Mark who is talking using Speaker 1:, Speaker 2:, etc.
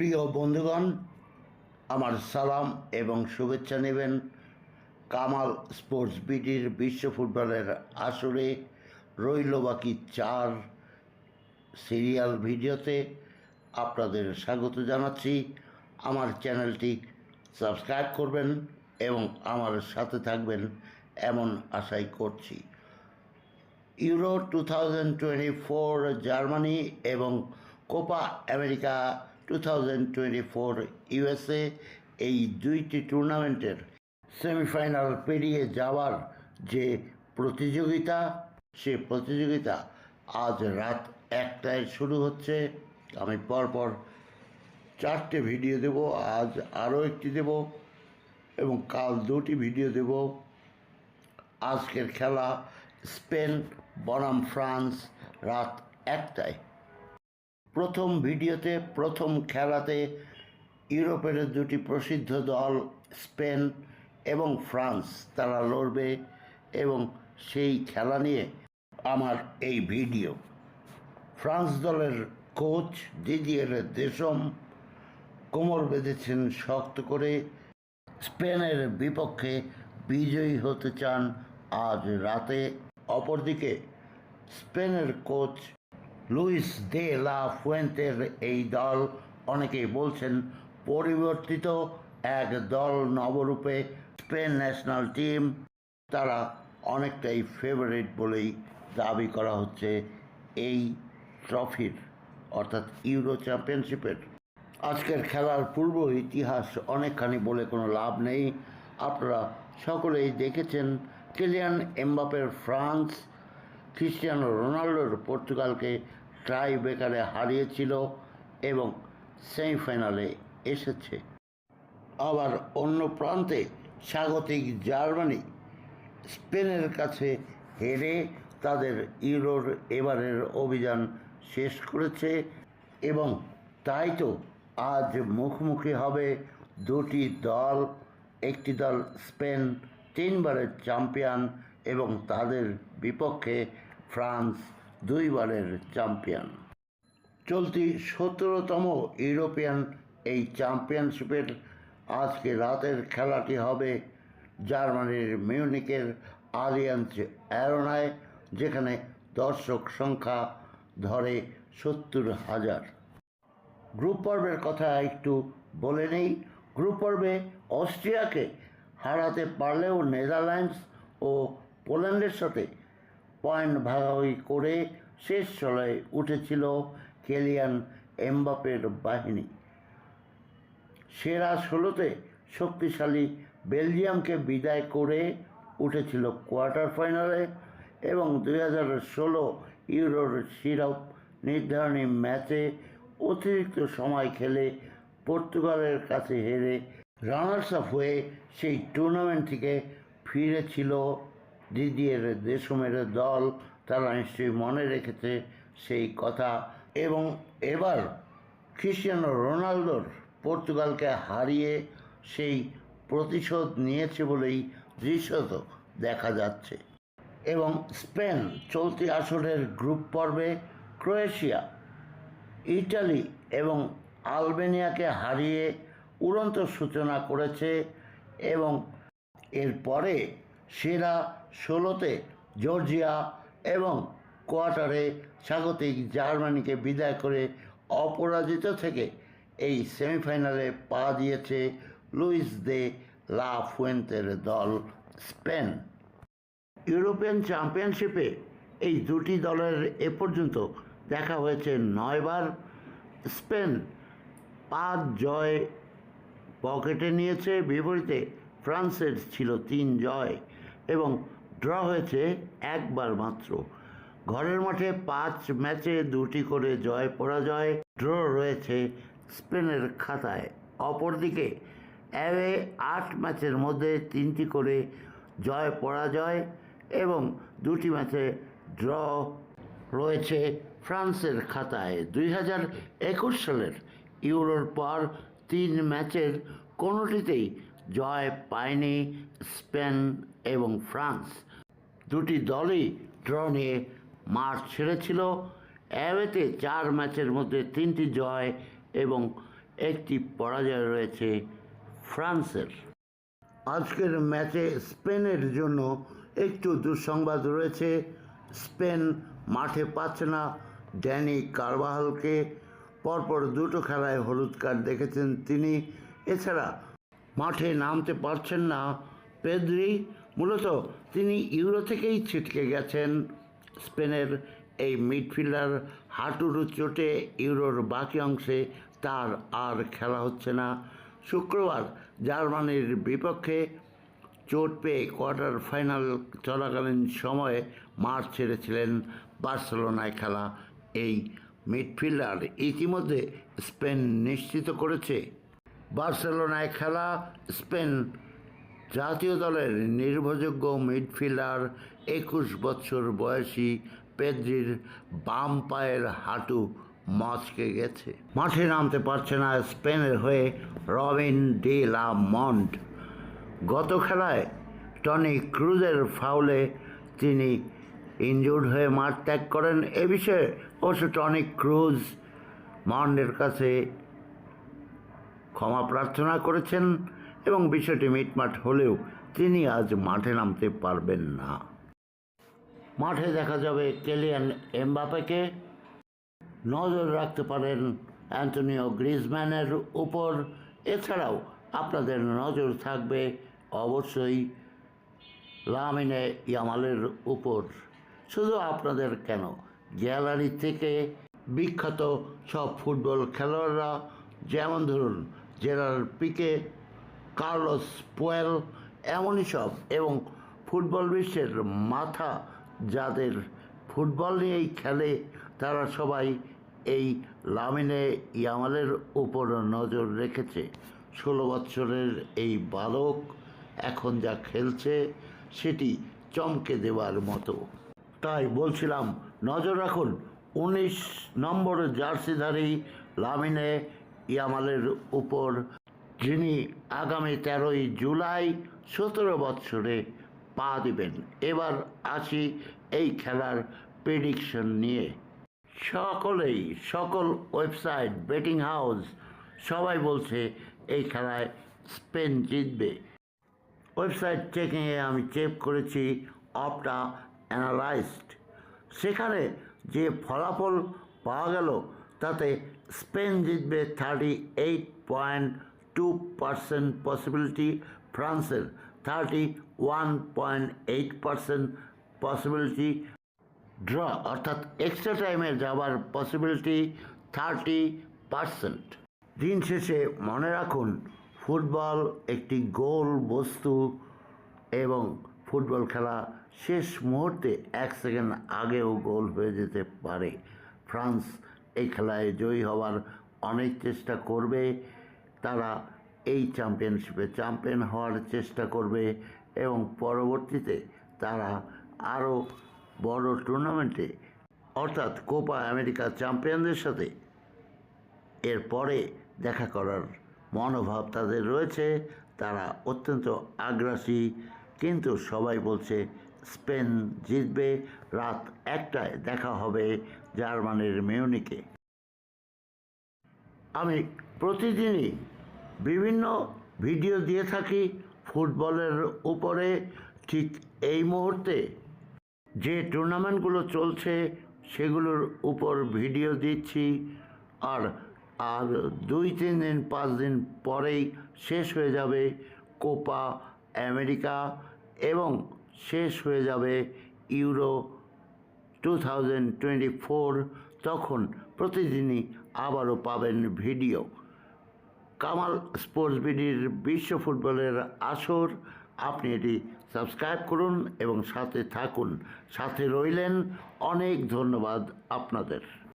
Speaker 1: প্রিয় বন্ধুগণ, আমার সালাম এবং শুভেচ্ছা নেবেন কামাল স্পোর্টস বিটির বিশ্ব ফুটবলের আসরে রইল বাকি চার সিরিয়াল ভিডিওতে আপনাদের স্বাগত জানাচ্ছি। আমার চ্যানেলটি সাবস্ক্রাইব করবেন এবং আমার সাথে থাকবেন এমন আশাই করছি। ইউরো টু জার্মানি এবং Copa America two thousand twenty four USA এই দুইটি টুর্নামেন্টের সেমিফাইনাল পেরিয়ে যাওয়ার যে প্রতিযোগিতা, সে প্রতিযোগিতা আজ রাত একটায় শুরু হচ্ছে। আমি পরপর চারটে ভিডিও দেব, আজ আরও একটি দেব এবং কাল দুটি ভিডিও দেব। আজকের খেলা স্পেন, বনাম, ফ্রান্স রাত একটায়। প্রথম ভিডিওতে, প্রথম খেলাতে ইউরোপের দুটি প্রসিদ্ধ দল, স্পেন এবং ফ্রান্স, তারা লড়বে এবং সেই খেলা নিয়ে আমার এই ভিডিও। ফ্রান্স দলের কোচ দিদিয়ের দেশম কোমর বেঁধেছেন শক্ত করে। স্পেনের বিপক্ষে বিজয়ী হতে চান আজ রাতে। অপরদিকে স্পেনের কোচ লুইস দে লা ফুয়েন্তের এই দল অনেকেই বলছেন পরিবর্তিত এক দল নবরূপে স্পেন ন্যাশনাল টিম। তারা অনেকটাই ফেভারিট বলেই দাবি করা হচ্ছে এই ট্রফির অর্থাৎ ইউরো চ্যাম্পিয়নশিপের আজকের খেলার পূর্ব ইতিহাস অনেকখানি বলে কোনো লাভ নেই। আপনারা সকলেই দেখেছেন কিলিয়ান এমবাপের ফ্রান্স ক্রিস্টিয়ানো রোনাল্ডোর পর্তুগালকে ট্রাই বেকারে হারিয়েছিল এবং সেমিফাইনালে এসেছে। আবার অন্য প্রান্তে স্বাগতিক জার্মানি স্পেনের কাছে হেরে তাদের ইউরোর এবারের অভিযান শেষ করেছে এবং তাই তো আজ মুখোমুখি হবে দুটি দল, একটি দল স্পেন, তিনবারের চ্যাম্পিয়ন এবং তাদের বিপক্ষে ফ্রান্স। দুইবারের চ্যাম্পিয়ন। চলতি সতেরোতম ইউরোপিয়ান এই চ্যাম্পিয়নশিপের আজকে রাতের খেলাটি হবে জার্মানির মিউনিকের আলিয়ান্স অ্যারোনায়, যেখানে দর্শক সংখ্যা ধরে সত্তর হাজার। গ্রুপ পর্বের কথা একটু বলে নেই। গ্রুপ পর্বে অস্ট্রিয়াকে হারাতে পারলেও নেদারল্যান্ডস ও পোল্যান্ডের সাথে পয়েন্ট ভাগাভাগি করে শেষ চলায় উঠেছিল কেলিয়ান এমবাপের বাহিনী। সেরা ষোলোতে শক্তিশালী বেলজিয়ামকে বিদায় করে উঠেছিল কোয়ার্টার ফাইনালে এবং দুই হাজার ষোলো ইউরোর শিরপ নির্ধারণী ম্যাচে অতিরিক্ত সময় খেলে পর্তুগালের কাছে হেরে রানার্স আপ হয়ে সেই টুর্নামেন্ট থেকে ফিরেছিল দিদিয়ের দেশমের দল তারা নিশ্চয়ই মনে রেখেছে সেই কথা। এবং এবার ক্রিস্টিয়ানো রোনালদোর পর্তুগালকে হারিয়ে সেই প্রতিশোধ নিয়েছে বলেই দৃশ্যত দেখা যাচ্ছে। এবং স্পেন চলতি আসরের গ্রুপ পর্বে ক্রোয়েশিয়া, ইটালি এবং আলবেনিয়াকে হারিয়ে উড়ন্ত সূচনা করেছে এবং এরপরে সেরা ষোলোতে জর্জিয়া এবং কোয়ার্টারে স্বাগতিক জার্মানিকে বিদায় করে অপরাজিত থেকে এই সেমিফাইনালে পা দিয়েছে লুইস দে লা ফুয়েন্তের দল স্পেন। ইউরোপিয়ান চ্যাম্পিয়নশিপে এই দুটি দলের এ পর্যন্ত দেখা হয়েছে নয়বার। স্পেন পাঁচ জয় পকেটে নিয়েছে, বিপরীতে ফ্রান্সের ছিল তিন জয়। ড্র হয়েছে একবার মাত্র। ঘরের মাঠে পাঁচ ম্যাচে দুটি করে জয় পরাজয়, ড্র রয়েছে স্পেনের খাতায়। অপরদিকে, অ্যাওয়ে আট ম্যাচের মধ্যে তিনটি করে জয় পরাজয় এবং দুটি ম্যাচে ড্র রয়েছে ফ্রান্সের খাতায়। দুই হাজার একুশ সালের ইউরোর পর তিন ম্যাচের কোনোটিতেই জয় পায়নি স্পেন এবং ফ্রান্স। দুটি দলই ড্র নিয়ে মাঠ ছেড়েছিল। অ্যাওয়েতে চার ম্যাচের মধ্যে তিনটি জয় এবং একটি পরাজয় রয়েছে ফ্রান্সের। আজকের ম্যাচে স্পেনের জন্য একটু দুঃসংবাদ রয়েছে। স্পেন মাঠে পাচ্ছে না ড্যানি কারবাহালকে। পরপর দুটো খেলায় হলুদ কার্ড দেখেছেন তিনি। এছাড়া মাঠে নামতে পারছেন না। পেদ্রি, মূলত তিনি ইউরো থেকেই ছিটকে গেছেন। স্পেনের এই মিডফিল্ডার হাঁটুর চোটে ইউরোর বাকি অংশে তার আর খেলা হচ্ছে না। শুক্রবার জার্মানির বিপক্ষে চোট পেয়ে কোয়ার্টার ফাইনাল চলাকালীন সময়ে মাঠ ছেড়েছিলেন বার্সেলোনায় খেলা। এই মিডফিল্ডার ইতিমধ্যে স্পেন নিশ্চিত করেছে। বার্সেলোনায় খেলা স্পেন জাতীয় দলের নির্ভরযোগ্য মিডফিল্ডার একুশ বছর বয়সী পেদ্রির বাম পায়ের হাঁটু মচকে গেছে। মাঠে নামতে পারছে না স্পেনের হয়ে রবিন ডি লা মন্ট গত খেলায় টনি ক্রুজের ফাউলে তিনি ইনজুর্ড হয়ে মাঠ ত্যাগ করেন। এ বিষয়ে অবশ্য টনি ক্রুজ মন্ডের কাছে ক্ষমা প্রার্থনা করেছেন এবং বিষয়টি মিটমাট হলেও তিনি আজ মাঠে নামতে পারবেন না। মাঠে দেখা যাবে কেলিয়ান এমবাপেকে। নজর রাখতে পারেন অ্যান্টনিও গ্রিজম্যানের উপর। এছাড়াও আপনাদের নজর থাকবে অবশ্যই লামিনে ইয়ামালের উপর। শুধু আপনাদের কেন? গ্যালারি থেকে বিখ্যাত সব ফুটবল খেলোয়াড়রা, যেমন ধরুন জেরার পিকে, কার্লোস পোয়েল, এমনই সব। এবং ফুটবল বিশ্বের মাথা যাদের ফুটবল নিয়েই খেলে, তারা সবাই এই লামিনে ইয়ামালের উপর নজর রেখেছে। ষোলো বছরের এই বালক এখন যা খেলছে, সেটি চমকে দেওয়ার মতো। তাই বলছিলাম, নজর রাখুন, উনিশ নম্বর জার্সিধারী লামিনে ইয়ামালের উপর, যিনি আগামী তেরোই জুলাই সতেরো বৎসরে পা দিবেন। এবার আসি এই খেলার প্রেডিকশন নিয়ে। সকলেই, সকল ওয়েবসাইট বেটিং হাউস সবাই বলছে এই খেলায় স্পেন জিতবে। ওয়েবসাইট চেকিংয়ে আমি চেক করেছি অপটা অ্যানালাইজড সেখানে যে ফলাফল পাওয়া গেল তাতে স্পেন জিতবে thirty eight point two percent possibility ফ্রান্সের thirty one point eight percent possibility draw অর্থাৎ এক্সট্রা টাইমে যাওয়ার পসিবিলিটি থার্টি পার্সেন্ট দিন শেষে মনে রাখুন, ফুটবল একটি গোল বস্তু এবং ফুটবল খেলা শেষ মুহূর্তে এক সেকেন্ড আগেও গোল হয়ে যেতে পারে। ফ্রান্স এই খেলায় জয়ী হওয়ার অনেক চেষ্টা করবে। তারা এই চ্যাম্পিয়নশিপে চ্যাম্পিয়ন হওয়ার চেষ্টা করবে এবং পরবর্তীতে তারা আরও বড় টুর্নামেন্টে, অর্থাৎ কোপা আমেরিকা চ্যাম্পিয়নদের সাথে এরপরে দেখা করার মনোভাব তাদের রয়েছে। তারা অত্যন্ত আগ্রাসী, কিন্তু সবাই বলছে স্পেন জিতবে। রাত একটায় দেখা হবে জার্মানির মিউনিকে আমি প্রতিদিনই বিভিন্ন ভিডিও দিয়ে থাকি ফুটবলের উপরে। ঠিক এই মুহূর্তে যে টুর্নামেন্টগুলো চলছে, সেগুলোর উপর ভিডিও দিচ্ছি। আর আর দুই, তিন দিন, পাঁচ দিন পরেই শেষ হয়ে যাবে কোপা আমেরিকা এবং শেষ হয়ে যাবে ইউরো টু তখন প্রতিদিনই আবারও পাবেন ভিডিও। কামাল স্পোর্টস বিডির বিশ্ব ফুটবলের আসর, আপনি এটি সাবস্ক্রাইব করুন এবং সাথে থাকুন। সাথে রইলেন, অনেক ধন্যবাদ আপনাদের।